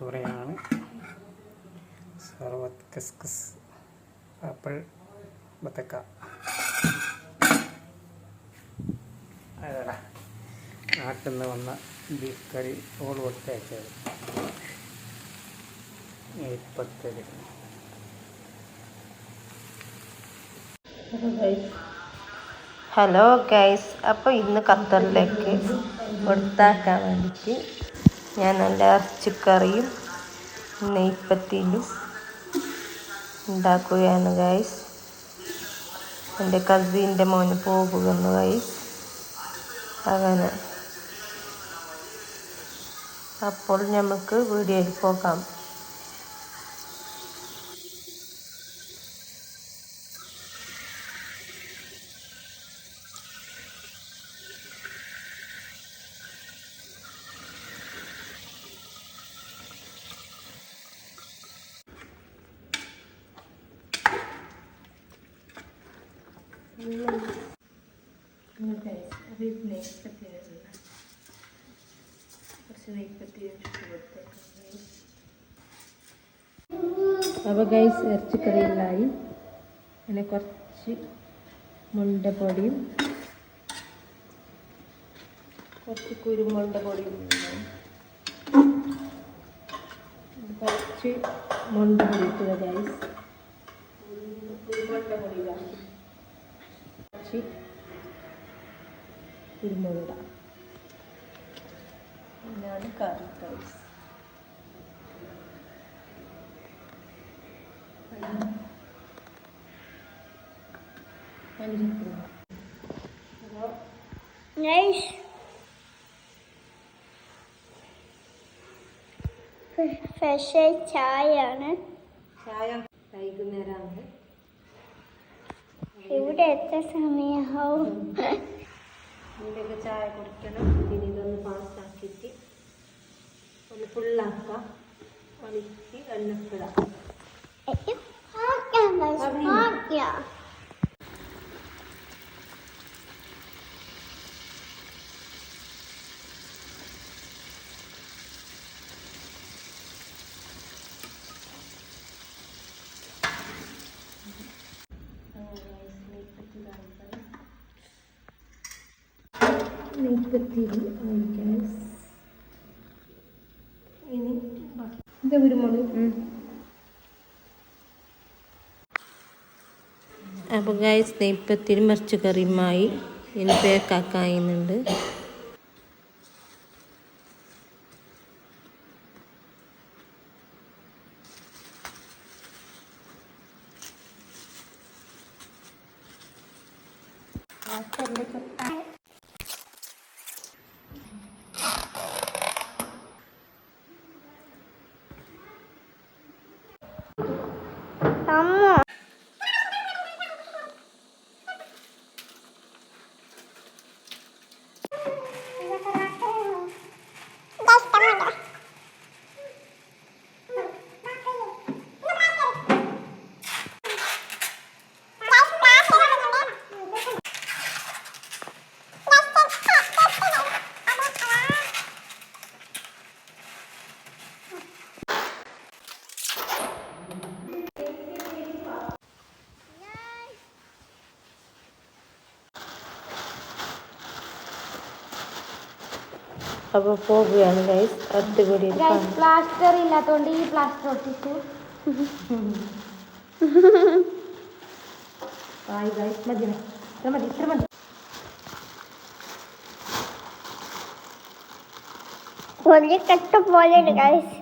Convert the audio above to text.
തുറയാണ് സർവത്ത് കിസ്കിസ് apple ബത്തക്ക. നാട്ടിൽ നിന്ന് വന്ന ബീഫ് കറി ഓൾ കൊടുത്തയച്ചത് ഇപ്പത്തത് ഹലോ ഗൈസ് അപ്പോൾ ഇന്ന് ഖത്തറിലേക്ക് കൊടുത്താക്കാൻ വേണ്ടിയിട്ട് ഞാൻ നല്ല ഇറച്ചിക്കറിയും നെയ്പ്പത്തിലും ഉണ്ടാക്കുകയാണ് ഗൈസ് എന്റെ കസിന്റെ മോന് പോകുന്നു ഗൈസ് അങ്ങനെ. അപ്പോൾ നമുക്ക് വീഡിയോയിൽ പോകാം. അപ്പോൾ ഗൈസ് ഇറച്ചിക്കറിയിലായി പിന്നെ കുറച്ച് മുണ്ടപ്പൊടിയും കുറച്ച് കുരുമുളക് പൊടിയും. കുറച്ച് മുണ്ടപ്പൊടി ഇട്ടുക ഗൈസ് കുരുമുളക് പൊടി. കുറച്ച് കുരുമുളക് ഇടാം. ഇതാണ് കറി ഗൈസ് Nice. ഫ്രഷ് ചായയാണ് ചായ വൈകുന്നേരമാണ് ഇവിടെ എത്ര സമയമാവും ഇതിന്റെയൊക്കെ ചായ കുടിക്കണം. പിന്നെ ഇതൊന്ന് പാസ്സാക്കിയിട്ട് ഒന്ന് ഫുള്ളാക്കാം ഒലിച്ച് എണ്ണക്കിടാം നെയ്പ്പത്തിരി ഗ്യാസ് ഇനി ഇത് കുരുമുളക്. അപ്പോൾ ഗൈസ് നെയ്പ്പത്തിരി മറിച്ച് കറിയുമായി ഇനി പേക്കാക്കായുന്നുണ്ട് Mau. അപ്പോൾ പോവുകയാണ് ഗൈസ് അടിപൊളി പ്ലാസ്റ്റർ ഇല്ലാത്തോണ്ട് ഈ പ്ലാസ്റ്റർ ഒട്ടിച്ചു. ആയി ഗൈസ് മതി ഇത്ര മതി ഇത്ര മതി. ഒരു കെട്ട് പോലെ ഗൈസ്